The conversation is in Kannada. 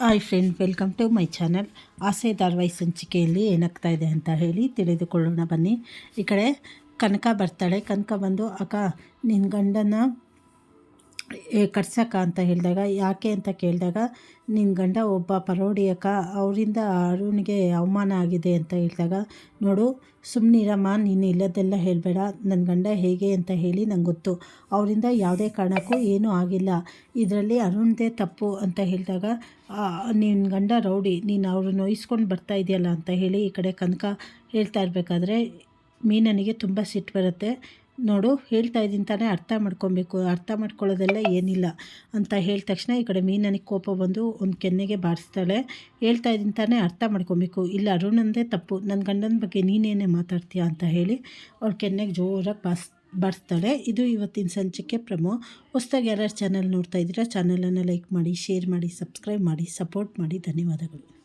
Hi friend welcome to my channel Aase ಧಾರಾವಾಹಿ ಸಂಚಿಕೆಯಲ್ಲಿ ಏನಾಗ್ತಾ ಇದೆ ಅಂತ ಹೇಳಿ ತಿಳಿದುಕೊಳ್ಳೋಣ ಬನ್ನಿ. ಈ ಕಡೆ ಕನಕ ಬರ್ತಾಳೆ. ಕನಕ ಬಂದು, ಅಕ್ಕ ನಿನ್ನ ಗಂಡನ ಕಟ್ಸಕ್ಕ ಅಂತ ಹೇಳಿದಾಗ, ಯಾಕೆ ಅಂತ ಕೇಳಿದಾಗ ನಿನ್ನ ಗಂಡ ಒಬ್ಬ ಪರೋಡಿಯಕ್ಕ, ಅವರಿಂದ ಅರುಣ್ಗೆ ಅವಮಾನ ಆಗಿದೆ ಅಂತ ಹೇಳಿದಾಗ, ನೋಡು ಸುಮ್ಮನಿರಮ್ಮ ನೀನು ಇಲ್ಲದೆಲ್ಲ ಹೇಳಬೇಡ ನನ್ನ ಗಂಡ ಹೇಗೆ ಅಂತ ಹೇಳಿ ನಂಗೆ ಗೊತ್ತು. ಅವರಿಂದ ಯಾವುದೇ ಕಾರಣಕ್ಕೂ ಏನೂ ಆಗಿಲ್ಲ. ಇದರಲ್ಲಿ ಅರುಣ್ದೇ ತಪ್ಪು ಅಂತ ಹೇಳಿದಾಗ ನಿನ್ನ ಗಂಡ ರೌಡಿ, ನೀನು ಅವ್ರನ್ನ ನೋಯಿಸ್ಕೊಂಡು ಬರ್ತಾ ಇದೆಯಲ್ಲ ಅಂತ ಹೇಳಿ ಈ ಕಡೆ ಕನಕ ಹೇಳ್ತಾ ಇರಬೇಕಾದ್ರೆ, ಮೀನನಿಗೆ ತುಂಬ ಸಿಟ್ಟು ಬರುತ್ತೆ. ನೋಡು, ಹೇಳ್ತಾ ಇದ್ದೀನಿ ತಾನೇ, ಅರ್ಥ ಮಾಡ್ಕೊಬೇಕು. ಅರ್ಥ ಮಾಡ್ಕೊಳ್ಳೋದೆಲ್ಲ ಏನಿಲ್ಲ ಅಂತ ಹೇಳಿದ ತಕ್ಷಣ ಈ ಕಡೆ ಮೀನನಿಗೆ ಕೋಪ ಬಂದು ಒಂದು ಕೆನ್ನೆಗೆ ಬಾರಿಸ್ತಾಳೆ. ಹೇಳ್ತಾ ಇದ್ದೀನಿ ತಾನೇ, ಅರ್ಥ ಮಾಡ್ಕೊಬೇಕು. ಇಲ್ಲ, ಅರುಣಂದೇ ತಪ್ಪು. ನನ್ನ ಗಂಡನ ಬಗ್ಗೆ ನೀನೇನೇ ಮಾತಾಡ್ತೀಯಾ ಅಂತ ಹೇಳಿ ಅವ್ರ ಕೆನ್ನೆಗೆ ಜೋರಾಗಿ ಬಾಸ್, ಬಾರಿಸ್ತಾಳೆ. ಇದು ಇವತ್ತಿನ ಸಂಚಿಕೆ ಪ್ರಮೋ. ಹೊಸ್ದಾಗಿ ಯಾರ್ಯಾರು ಚಾನಲ್ ನೋಡ್ತಾ ಇದ್ದೀರಾ, ಚಾನಲನ್ನು ಲೈಕ್ ಮಾಡಿ, ಶೇರ್ ಮಾಡಿ, ಸಬ್ಸ್ಕ್ರೈಬ್ ಮಾಡಿ, ಸಪೋರ್ಟ್ ಮಾಡಿ. ಧನ್ಯವಾದಗಳು.